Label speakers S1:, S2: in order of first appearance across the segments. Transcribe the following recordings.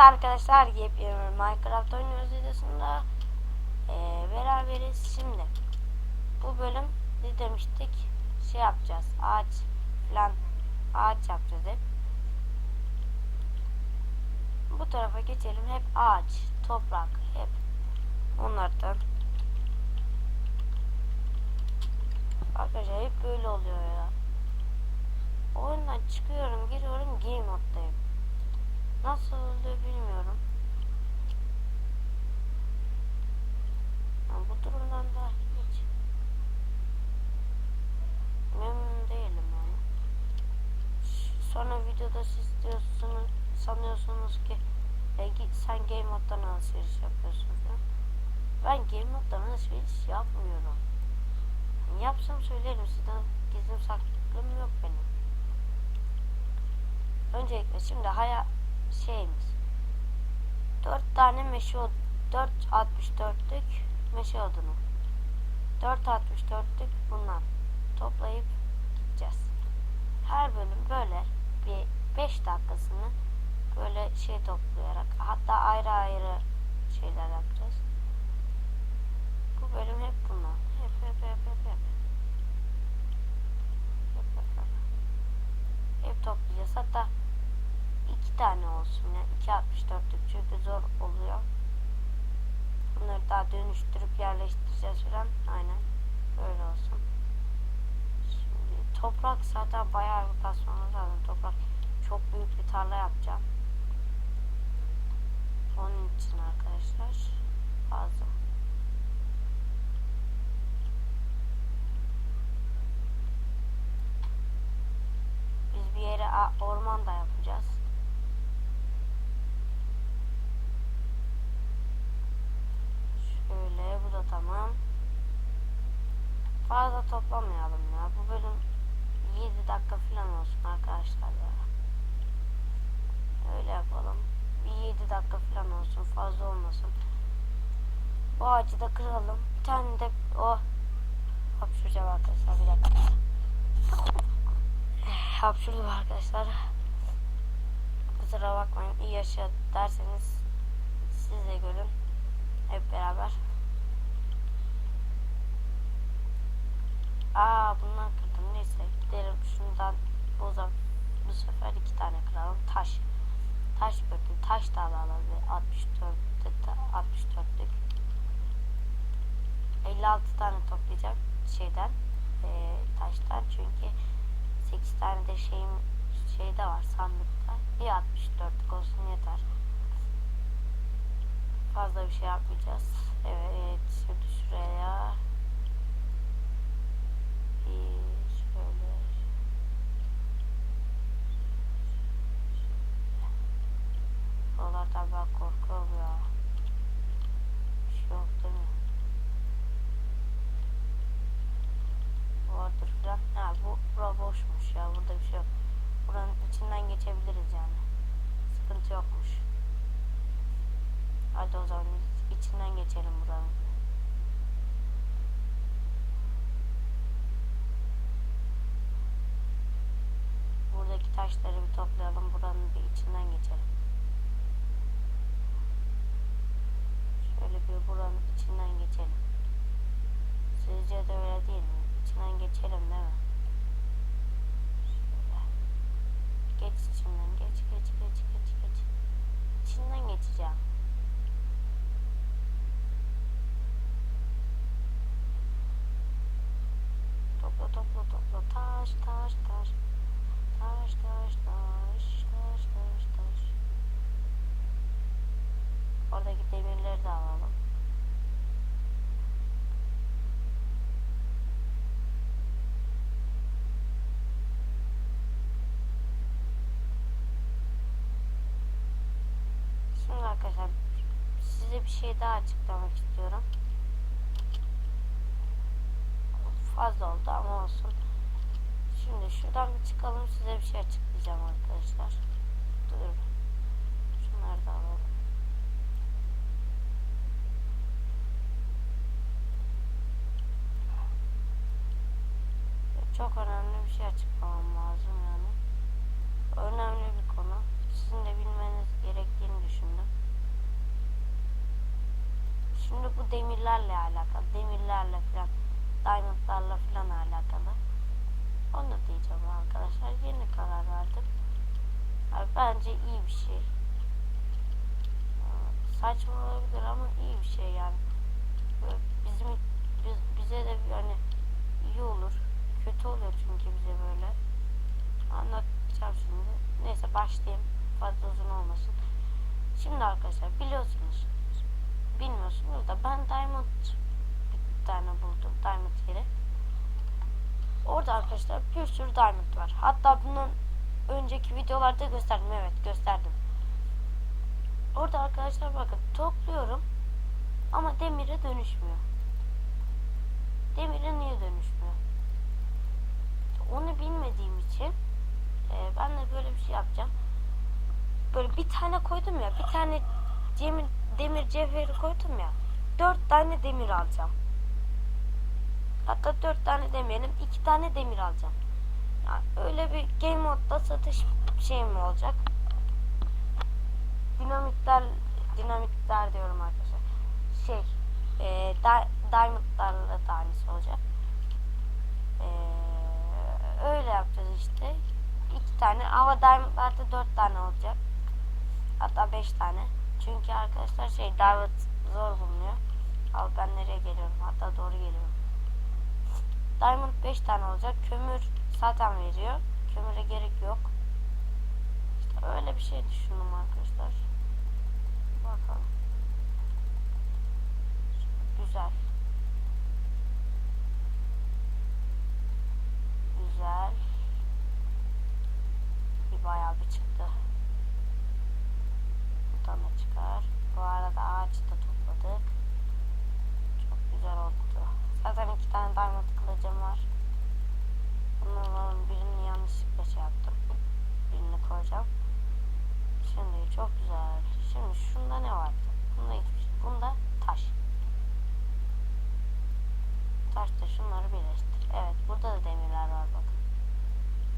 S1: arkadaşlar yepyeni Minecraft oynuyoruz videosunda. Ee, beraberiz. Şimdi bu bölüm ne demiştik? Şey yapacağız ağaç falan ağaç yapacağız hep. Bu tarafa geçelim hep ağaç toprak hep onlardan. Arkadaşlar hep böyle oluyor ya. Oyundan çıkıyorum giriyorum game moddayım Nasıl oldu bilmiyorum. Ama bu durumdan da hiç memnun değilim yani. Sonra videoda siz diyorsunuz, sanıyorsunuz ki e, sen game moddan alışveriş yapıyorsun falan. Ben game moddan alışveriş yapmıyorum. Yapsam söylerim sizden gizlim saklım yok benim. Öncelikle şimdi hayal şeyimiz. 4 tane meşe od 4 64'lük meşe odunu. 4 64'lük bunlar. Toplayıp gideceğiz. Her bölüm böyle bir 5 dakikasını böyle şey toplayarak hatta ayrı ayrı şeyler yapacağız. Bu bölüm. Hep hep hep hep hep. Hep hep hep. Hep toplayacağız. Hatta iki tane olsun yani 2.64'lük çünkü zor oluyor. Bunları daha dönüştürüp yerleştireceğiz falan. Aynen. Böyle olsun. Şimdi toprak zaten bayağı bir kasmamız lazım. Toprak çok büyük bir tarla yapacağım. Onun için arkadaşlar fazla. Biz bir yere a- orman da yapacağız. Şöyle bu da tamam. Fazla toplamayalım ya. Bu bölüm 7 dakika falan olsun arkadaşlar ya. Öyle yapalım. Bir 7 dakika falan olsun. Fazla olmasın. Bu ağacı da kıralım. Bir tane de o hapşuracağım arkadaşlar bir dakika. Hapşurdum arkadaşlar. Kusura bakmayın. İyi yaşa derseniz siz de görün. Hep beraber. Aa bundan kırdım. Neyse gidelim şundan za- bu sefer iki tane kıralım. Taş. Taş gördüm. Taş da alalım. bir 64 64'lük. 56 tane toplayacağım şeyden. eee, taştan çünkü 8 tane de şeyim şeyde var sandıkta. Bir 64'lük olsun yeter. Fazla bir şey yapmayacağız. Evet şimdi şuraya Buralardan ben korkuyorum ya. Bir şey yok değil mi? Vardır bu bura boşmuş ya. Burada bir şey yok. Buranın içinden geçebiliriz yani. Sıkıntı yokmuş. Hadi o zaman içinden geçelim buranın. İçinden geçelim. Şöyle bir buranın içinden geçelim. Sizce de öyle değil mi? İçinden geçelim değil mi? Şöyle. Geç içinden. Geç geç geç geç geç. İçinden geçeceğim. Topla topla topla. Taş taş taş. Taş taş taş. Taş taş arkadaşlar size bir şey daha açıklamak istiyorum. Fazla oldu ama olsun. Şimdi şuradan bir çıkalım. Size bir şey açıklayacağım arkadaşlar. Durun. Şunları da alalım. Çok önemli bir şey açıklamam lazım yani. Önemli bir konu. Sizin de bilmeniz gerektiğini düşündüm. Şimdi bu demirlerle alakalı. Demirlerle falan. Diamondlarla falan alakalı. Diyeceğim arkadaşlar. Yeni karar verdim. Abi bence iyi bir şey. Saçma olabilir ama iyi bir şey yani. Bizim biz, bize de hani iyi olur. Kötü oluyor çünkü bize böyle. Anlatacağım şimdi. Neyse başlayayım. Fazla uzun olmasın. Şimdi arkadaşlar biliyorsunuz. Bilmiyorsunuz da ben Diamond bir tane buldum. Diamond yeri. Orada arkadaşlar bir sürü Diamond var. Hatta bunun önceki videolarda gösterdim. Evet gösterdim. Orada arkadaşlar bakın topluyorum ama demire dönüşmüyor. Demire niye dönüşmüyor? Onu bilmediğim için e, ben de böyle bir şey yapacağım. Böyle bir tane koydum ya, bir tane demir, demir cevheri koydum ya. Dört tane demir alacağım. Hatta dört tane demeyelim, iki tane demir alacağım. Yani öyle bir game modda satış şey mi olacak? Dinamitler, dinamitler diyorum arkadaşlar. Şey, e, di, diamondlarla tanesi olacak. E, öyle yapacağız işte. İki tane ama diamondlarda dört tane olacak. Hatta beş tane. Çünkü arkadaşlar şey diamond zor bulunuyor. Al ben nereye geliyorum? Hatta doğru geliyorum. Diamond 5 tane olacak. Kömür zaten veriyor. Kömüre gerek yok. İşte öyle bir şey düşündüm arkadaşlar. Bakalım. Güzel. Güzel. Bir bayağı bir çıktı. Buradan da çıkar. Bu arada ağaç da topladık. Çok güzel oldu. Zaten iki tane diamond kılıcım var. Bunların birini yanlışlıkla şey yaptım. Birini koyacağım. Şimdi çok güzel. Şimdi şunda ne vardı? Bunda hiçbir şey. Bunda taş. Taşta şunları birleştir. Evet burada da demirler var bakın.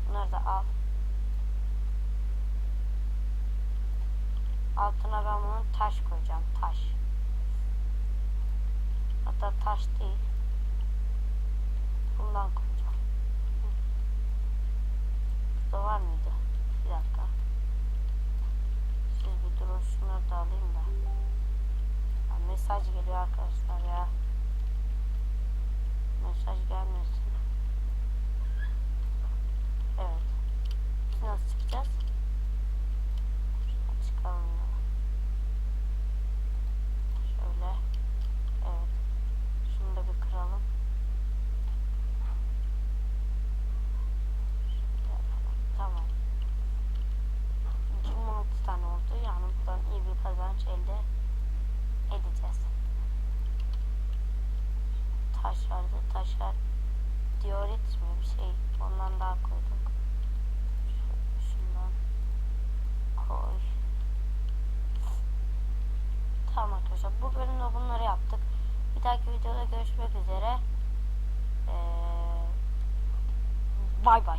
S1: Bunları da al. Altına ben bunun taş koyacağım. Taş. Hatta taş değil. Bundan koyacağım. Burada var mıydı? Bir dakika. Siz bir durun şunları da alayım da. Ya mesaj geliyor arkadaşlar ya. Mesaj gelmesin. Evet. Biz nasıl çıkacağız? Şuradan çıkalım ya. Şöyle. Evet. Şunu da bir kıralım. Şöyle yapalım. Tamam. 26 tane oldu. Yani buradan iyi bir kazanç elde edeceğiz. Taş vardı. Taşa diorit mi bir şey. Ondan daha koyduk. Şu- Şundan koy. Tamam arkadaşlar. Bu bölümde bunları yaptık. Bir dahaki videoda görüşmek üzere. Ee, bay bay.